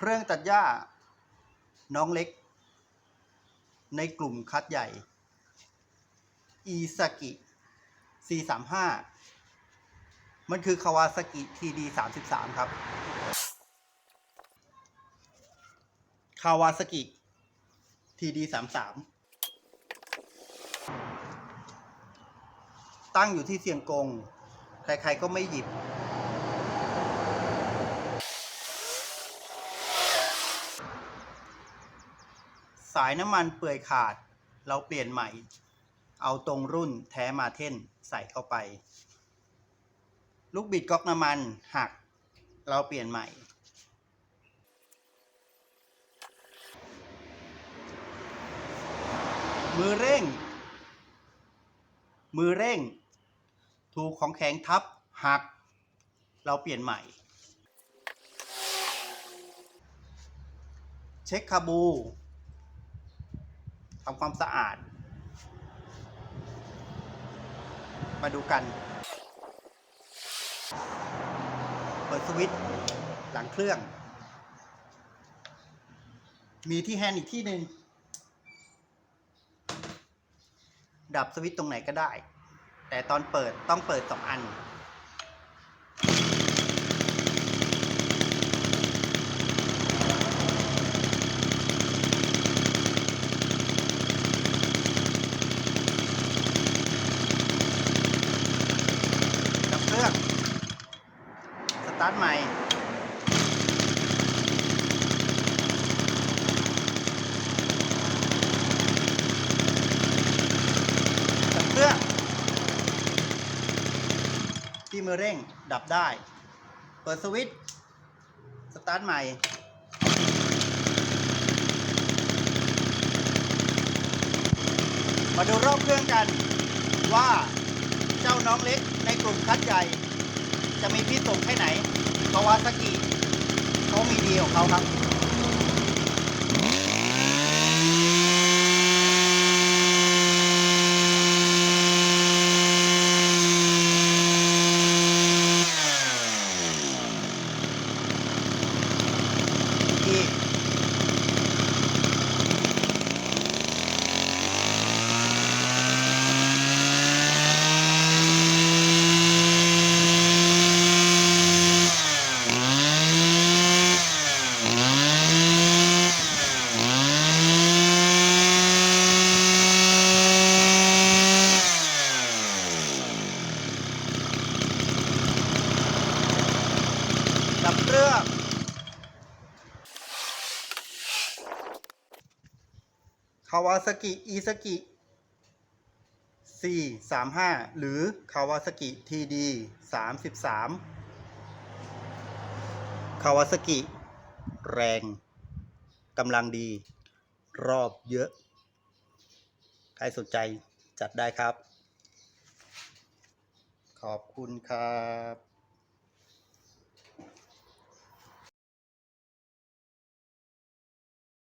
เครื่องตัดหญ้า น้องเล็ก ในกลุ่มคัดใหญ่ อีซากิ435 มันคือคาวาซากิ TD 33 ครับ คาวาซากิ TD 33 ตั้งอยู่ที่เซียงกง ใครๆก็ไม่หยิบ สายน้ำมันเปื่อยขาด เราเปลี่ยนใหม่ เอาตรงรุ่นแท้มาเท่นใส่เข้าไป ลูกบิดก๊อกน้ำมันหัก เราเปลี่ยนใหม่ มือเร่ง มือเร่ง ถูกของแข็งทับหัก เราเปลี่ยนใหม่เช็คคาบู ทำความสะอาด มาดูกัน เปิดสวิตช์หลังเครื่อง มีที่แฮนด์อีกที่หนึ่งดับสวิตช์ตรงไหนก็ได้ แต่ตอนเปิดต้องเปิดสองอัน ดับเครื่อง ส ตาร์ทใหม่ดับเครื่องที่มือเร่งดับได้ เปิดสวิตช์สตาร์ทใหม่มาดูรอบเครื่องกันว่าเจ้าน้องเล็กในกลุ่มคัดใหญ่ จะมีพิษส่งแค่ไหนคาวาสกิเขามีดีของเขาครับ ที่ ดับเครื่องคาวาซากิ อีซากิ 435 หรือคาวาซากิ TD 33 คาวาซากิ แรง กำลังดี รอบเยอะ ใครสนใจจัดได้ครับ ขอบคุณครับ